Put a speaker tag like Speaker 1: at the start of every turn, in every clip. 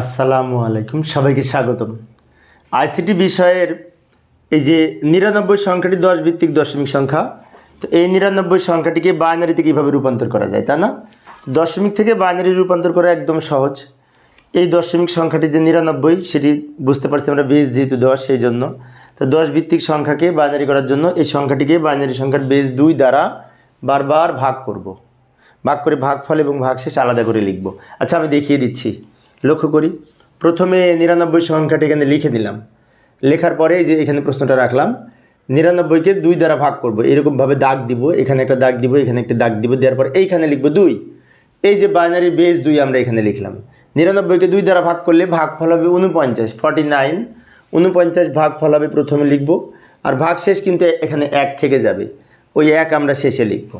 Speaker 1: আসসালামু আলাইকুম, সবাইকে স্বাগতম। আইসিটি বিষয়ের এই যে নিরানব্বই সংখ্যাটি দশ ভিত্তিক দশমিক সংখ্যা, তো এই নিরানব্বই সংখ্যাটিকে বাইনারিতে কীভাবে রূপান্তর করা যায় তা না? দশমিক থেকে বাইনারি রূপান্তর করা একদম সহজ। এই দশমিক সংখ্যাটি যে নিরানব্বই, সেটি বুঝতে পারছি আমরা বেজ যেহেতু দশ, সেই জন্য। তো দশ ভিত্তিক সংখ্যাকে বাইনারি করার জন্য এই সংখ্যাটিকে বাইনারি সংখ্যার বেজ দুই দ্বারা বারবার ভাগ করব। ভাগ করে ভাগ ভাগফল এবং ভাগশেষ আলাদা করে লিখব। আচ্ছা আমি দেখিয়ে দিচ্ছি। লক্ষ্য করি। প্রথমে নিরানব্বই সংখ্যাটি এখানে লিখে দিলাম। লেখার পরে যে এখানে প্রশ্নটা রাখলাম, নিরানব্বইকে দুই দ্বারা ভাগ করব। এরকমভাবে দাগ দিব, এখানে একটা দাগ দিব, এখানে একটা দাগ দিব, দেওয়ার পর এইখানে লিখব দুই। এই যে বাইনারি বেজ দুই আমরা এখানে লিখলাম। নিরানব্বইকে দুই দ্বারা ভাগ করলে ভাগফল হবে উনপঞ্চাশ ফর্টি নাইন উনপঞ্চাশ ভাগফল হবে প্রথমে লিখব, আর ভাগ শেষ কিন্তু এখানে এক থেকে যাবে। ওই এক আমরা শেষে লিখব।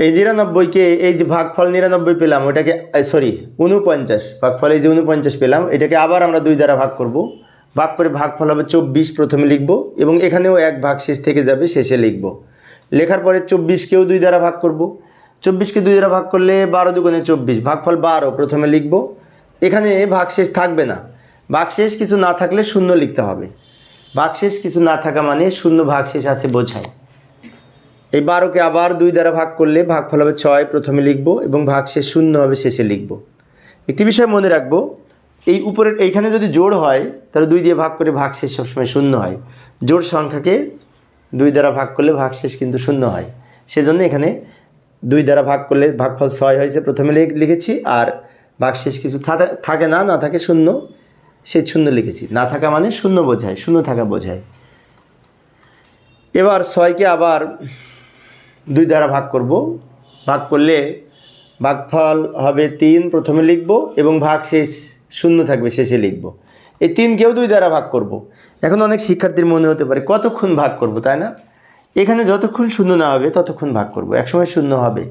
Speaker 1: এই নিরানব্বইকে এই যে ভাগফল নিরানব্বই পেলাম ওটাকে সরি উনপঞ্চাশ ভাগফল এই যে উনপঞ্চাশ পেলাম, এটাকে আবার আমরা দুই দ্বারা ভাগ করব। ভাগ করে ভাগফল হবে চব্বিশ প্রথমে লিখব, এবং এখানেও এক ভাগ শেষ থেকে যাবে, শেষে লিখব। লেখার পরে চব্বিশকেও দুই দ্বারা ভাগ করব। চব্বিশকে দুই দ্বারা ভাগ করলে বারো দুগুণে চব্বিশ, ভাগফল বারো প্রথমে লিখব। এখানে ভাগশেষ থাকবে না। ভাগশেষ কিছু না থাকলে শূন্য লিখতে হবে। ভাগশেষ কিছু না থাকা মানে শূন্য ভাগশেষ আছে বোঝায়। এই বারোকে আবার দুই দ্বারা ভাগ করলে ভাগফল হবে ছয়, প্রথমে লিখব এবং ভাগশেষ শূন্য হবে, শেষে লিখব। একটি বিষয় মনে রাখব, এই উপরের এইখানে যদি জোড় হয়, তাহলে দুই দিয়ে ভাগ করে ভাগশেষ সবসময় শূন্য হয়। জোড় সংখ্যাকে দুই দ্বারা ভাগ করলে ভাগ শেষ কিন্তু শূন্য হয়। সেজন্য এখানে দুই দ্বারা ভাগ করলে ভাগফল ছয় হয়েছে, প্রথমে লিখ- লিখেছি, আর ভাগশেষ কিছু থাকে না না থাকে শূন্য, সে শূন্য লিখেছি। না থাকা মানে শূন্য বোঝায়, শূন্য থাকা বোঝায়। এবার ছয়কে আবার দুই দ্বারা ভাগ করব। ভাগ করলে ভাগফল হবে তিন, প্রথমে লিখব এবং ভাগ শেষ শূন্য থাকবে, শেষে লিখব। এই তিনকেও দুই দ্বারা ভাগ করব। এখন অনেক শিক্ষার্থীর মনে হতে পারে, কতক্ষণ ভাগ করব, তাই না? এখানে যতক্ষণ শূন্য না হবে, ততক্ষণ ভাগ করব, একসময় শূন্য হবে।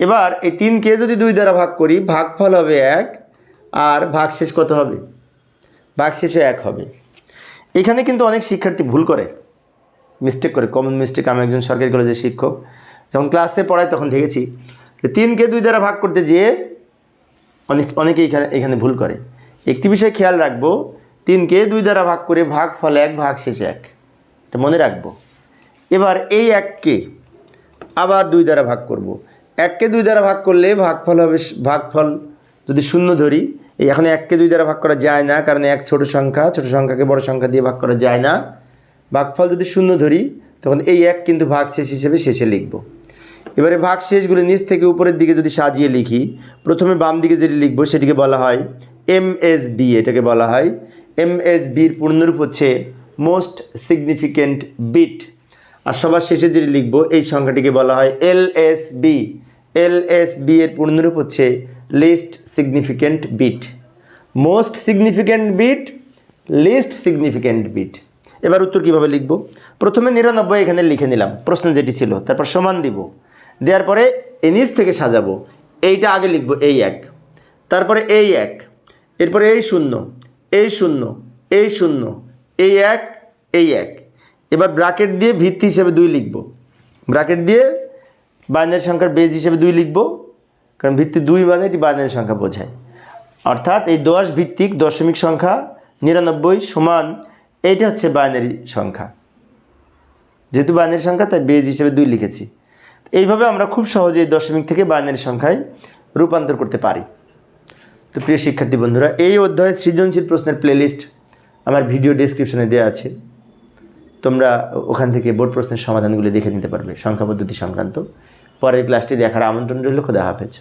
Speaker 1: এবার এই তিনকে যদি দুই দ্বারা ভাগ করি, ভাগফল হবে এক, আর ভাগশেষ কত হবে? ভাগশেষে এক হবে। এখানে কিন্তু অনেক শিক্ষার্থী ভুল করে। মিস্টেক করে কমন মিস্টেক আমি একজন সরকারি কলেজের শিক্ষক। যখন ক্লাসে পড়াই তখন দেখেছি যে তিনকে দুই দ্বারা ভাগ করতে যেয়ে অনেক, অনেকেই এখানে এখানে ভুল করে। একটি বিষয় খেয়াল রাখব, তিনকে দুই দ্বারা ভাগ করে ভাগ ফল এক ভাগ শেষে এক। এটা মনে রাখব। এবার এই এককে আবার দুই দ্বারা ভাগ করব। এককে দুই দ্বারা ভাগ করলে ভাগফল হবে, ভাগফল যদি শূন্য ধরি, এই এখন এককে দুই দ্বারা ভাগ করা যায় না, কারণ এক ছোট সংখ্যা, ছোট সংখ্যাকে বড় সংখ্যা দিয়ে ভাগ করা যায় না। ভাগফল যদি শূন্য ধরি, তখন এই এক কিন্তু ভাগ শেষ হিসেবে শেষে লিখব। এবারে ভাগ শেষগুলো নিচ থেকে উপরের দিকে যদি সাজিয়ে লিখি, প্রথমে বাম দিকে যেটি লিখব সেটিকে বলা হয় এম এস বি, এটাকে বলা হয়। এম এস বির পূর্ণরূপ হচ্ছে মোস্ট সিগনিফিক্যান্ট বিট। আর সবার শেষে যেটি লিখব, এই সংখ্যাটিকে বলা হয় L S B. L S B এর পূর্ণরূপ হচ্ছে least significant bit. Most significant bit, least significant bit. এবার উত্তর কীভাবে লিখব? প্রথমে নিরানব্বই এখানে লিখে নিলাম, প্রশ্ন যেটি ছিল, তারপর সমান দিব। দেওয়ার পরে এই নিচ থেকে সাজাবো, এইটা আগে লিখব, এই এক। তারপরে এই এক, এরপরে এই শূন্য এই শূন্য এই শূন্য, এই এক এই এক। এবার ব্রাকেট দিয়ে ভিত্তি হিসেবে দুই লিখব। ব্রাকেট দিয়ে বাইনারি সংখ্যার বেজ হিসেবে দুই লিখব, কারণ ভিত্তি দুই মানে এটি বাইনারি সংখ্যা বোঝায়। অর্থাৎ এই দশ ভিত্তিক দশমিক সংখ্যা নিরানব্বই সমান এইটা হচ্ছে বাইনারি সংখ্যা। যেহেতু বাইনারি সংখ্যা, তাই বেজ হিসেবে দুই লিখেছি। এইভাবে আমরা খুব সহজেই দশমিক থেকে বাইনারি সংখ্যায় রূপান্তর করতে পারি। তো প্রিয় শিক্ষার্থী বন্ধুরা, এই অধ্যায়ে সৃজনশীল প্রশ্নের প্লেলিস্ট আমার ভিডিও ডেসক্রিপশনে দেওয়া আছে। তোমরা ওখান থেকে বোর্ড প্রশ্নের সমাধানগুলি দেখে নিতে পারবে সংখ্যা পদ্ধতি সংক্রান্ত। পরের ক্লাসটি দেখার আমন্ত্রণ রইল, খোদা হাফেজ।